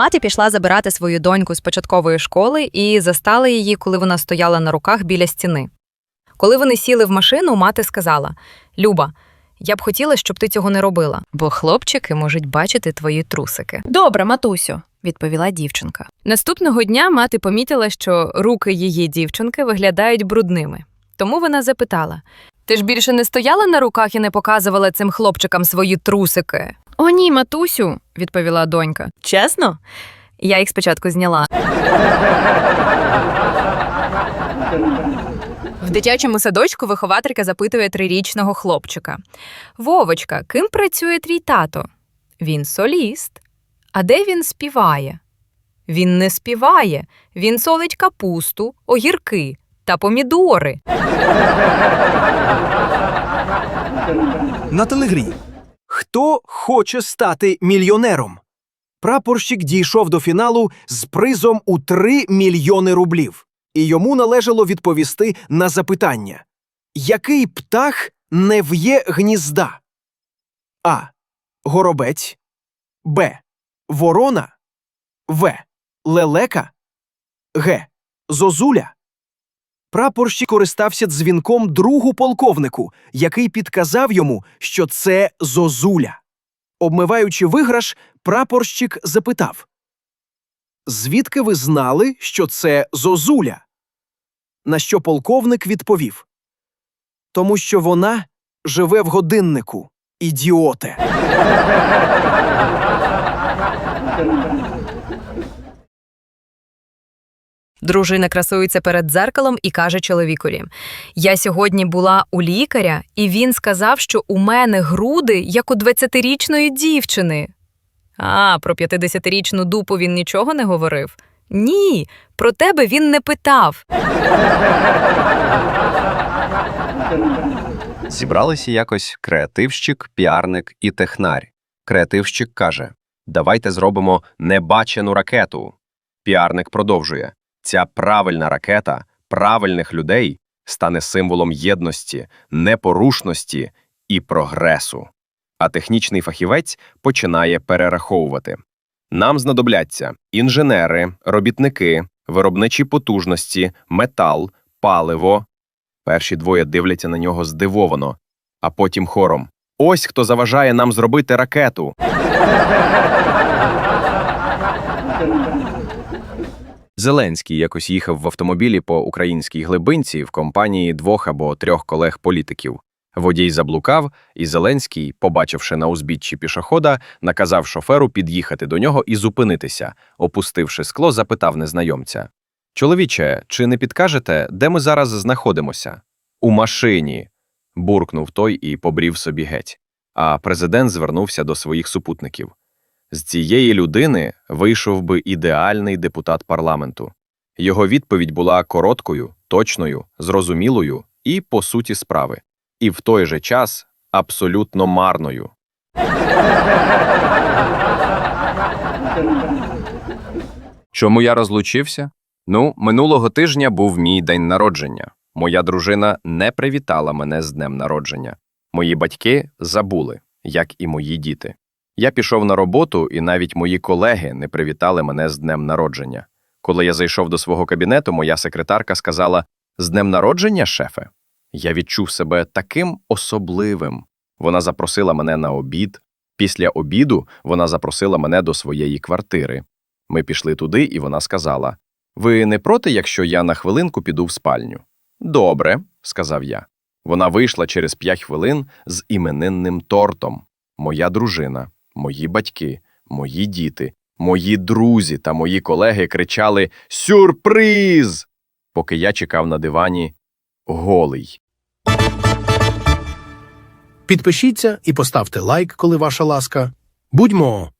Мати пішла забирати свою доньку з початкової школи і застала її, коли вона стояла на руках біля стіни. Коли вони сіли в машину, мати сказала: Люба, я б хотіла, щоб ти цього не робила, бо хлопчики можуть бачити твої трусики. Добре, матусю, відповіла дівчинка. Наступного дня мати помітила, що руки її дівчинки виглядають брудними. Тому вона запитала: Ти ж більше не стояла на руках і не показувала цим хлопчикам свої трусики? О, ні, матусю. відповіла донька. Чесно? Я їх спочатку зняла. В дитячому садочку вихователька запитує трирічного хлопчика: Вовочка, ким працює твій тато? Він соліст. А де він співає? Він не співає, він солить капусту, огірки та помідори. На телегрі. Хто хоче стати мільйонером? Прапорщик дійшов до фіналу з призом у 3 мільйони рублів, і йому належало відповісти на запитання: Який птах не в'є гнізда? А. Горобець. Б. Ворона. В. Лелека. Г. Зозуля. Прапорщик користався дзвінком другу полковнику, який підказав йому, що це зозуля. Обмиваючи виграш, прапорщик запитав: Звідки ви знали, що це зозуля? На що полковник відповів: Тому що вона живе в годиннику, ідіоте. Дружина красується перед дзеркалом і каже чоловікові: Я сьогодні була у лікаря, і він сказав, що у мене груди, як у 20-річної дівчини. А, про 50-річну дупу він нічого не говорив? Ні, про тебе він не питав. Зібралися якось креативщик, піарник і технарь. Креативщик каже: Давайте зробимо небачену ракету. Піарник продовжує: Ця правильна ракета правильних людей стане символом єдності, непорушності і прогресу. А технічний фахівець починає перераховувати. Нам знадобляться інженери, робітники, виробничі потужності, метал, паливо. Перші двоє дивляться на нього здивовано, а потім хором. Ось хто заважає нам зробити ракету. Зеленський якось їхав в автомобілі по українській глибинці в компанії двох або трьох колег-політиків. Водій заблукав, і Зеленський, побачивши на узбіччі пішохода, наказав шоферу під'їхати до нього і зупинитися. Опустивши скло, запитав незнайомця: Чоловіче, чи не підкажете, де ми зараз знаходимося? У машині. буркнув той і побрів собі геть. А президент звернувся до своїх супутників. З цієї людини вийшов би ідеальний депутат парламенту. Його відповідь була короткою, точною, зрозумілою і по суті справи, і в той же час абсолютно марною. Чому я розлучився? Ну, минулого тижня був мій день народження. Моя дружина не привітала мене з днем народження. Мої батьки забули, як і мої діти. Я пішов на роботу, і навіть мої колеги не привітали мене з днем народження. Коли я зайшов до свого кабінету, моя секретарка сказала: З днем народження, шефе. Я відчув себе таким особливим. Вона запросила мене на обід. Після обіду вона запросила мене до своєї квартири. Ми пішли туди, і вона сказала: Ви не проти, якщо я на хвилинку піду в спальню? Добре, сказав я. Вона вийшла через п'ять хвилин з іменинним тортом. Моя дружина, мої батьки, мої діти, мої друзі та мої колеги кричали Сюрприз! Поки я чекав на дивані голий. Підпишіться і поставте лайк, коли ваша ласка. Будьмо